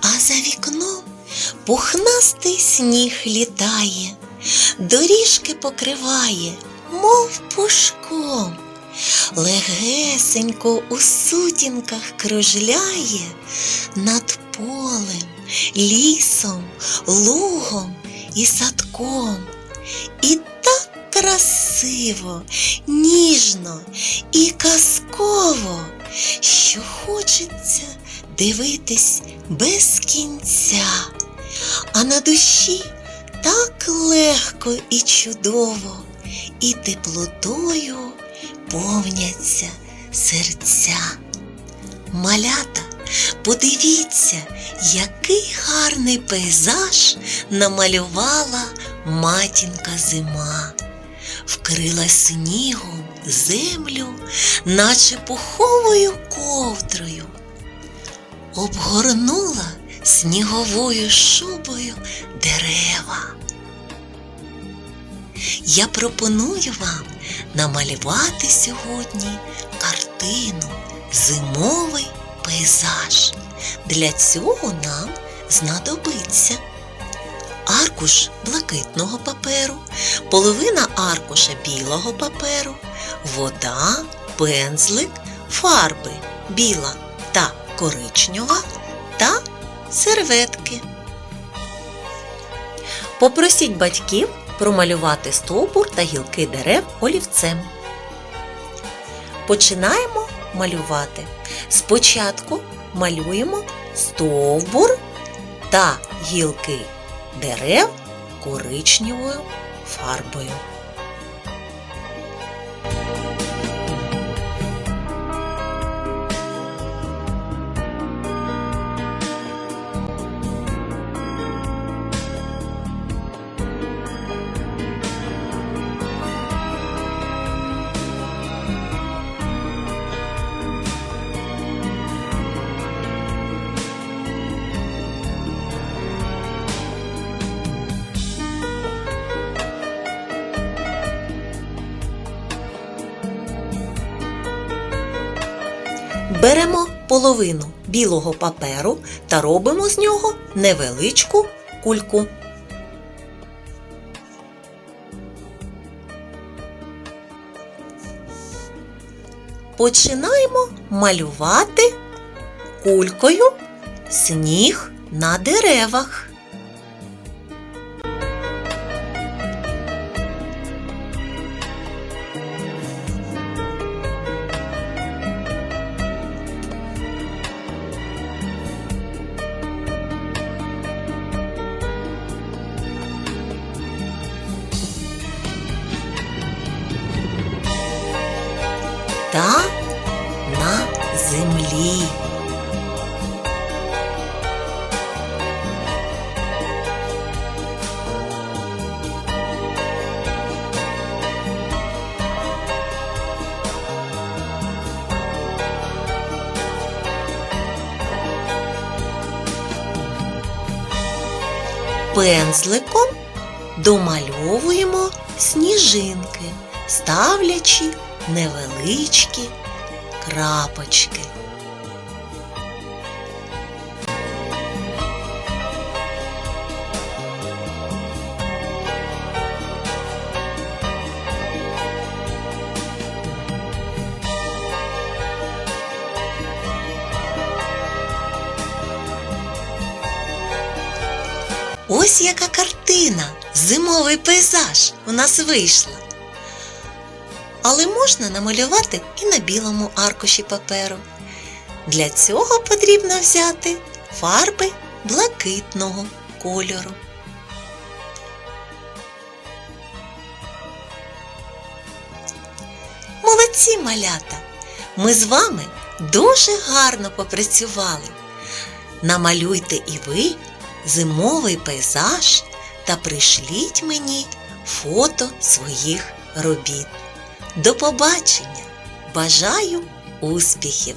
А за вікном пухнастий сніг літає, доріжки покриває, мов пушком. Легесенько у сутінках кружляє над полем, лісом, лугом і садком. І так красиво, ніжно і казково, що хочеться дивитись без кінця, а на душі так легко і чудово, і теплотою повняться серця. Малята, подивіться, який гарний пейзаж намалювала матінка зима. Вкрила снігом землю, наче пуховою ковдрою, обгорнула сніговою шубою дерева. Я пропоную вам намалювати сьогодні картину Зимовий пейзаж. Для цього нам знадобиться аркуш блакитного паперу, половина аркуша білого паперу, вода, пензлик, фарби біла та коричнева та серветки. Попросіть батьків промалювати стовбур та гілки дерев олівцем. Починаємо малювати. Спочатку малюємо стовбур та гілки дерев коричневою фарбою. Беремо половину білого паперу та робимо з нього невеличку кульку. Починаємо малювати кулькою сніг на деревах. Та на землі. Пензликом домальовуємо сніжинки, ставлячи невеличкі крапочки. Ось яка картина, зимовий пейзаж у нас вийшла. Але можна намалювати і на білому аркуші паперу. Для цього потрібно взяти фарби блакитного кольору. Молодці малята! Ми з вами дуже гарно попрацювали. Намалюйте і ви зимовий пейзаж та пришліть мені фото своїх робіт. До побачення! Бажаю успіхів!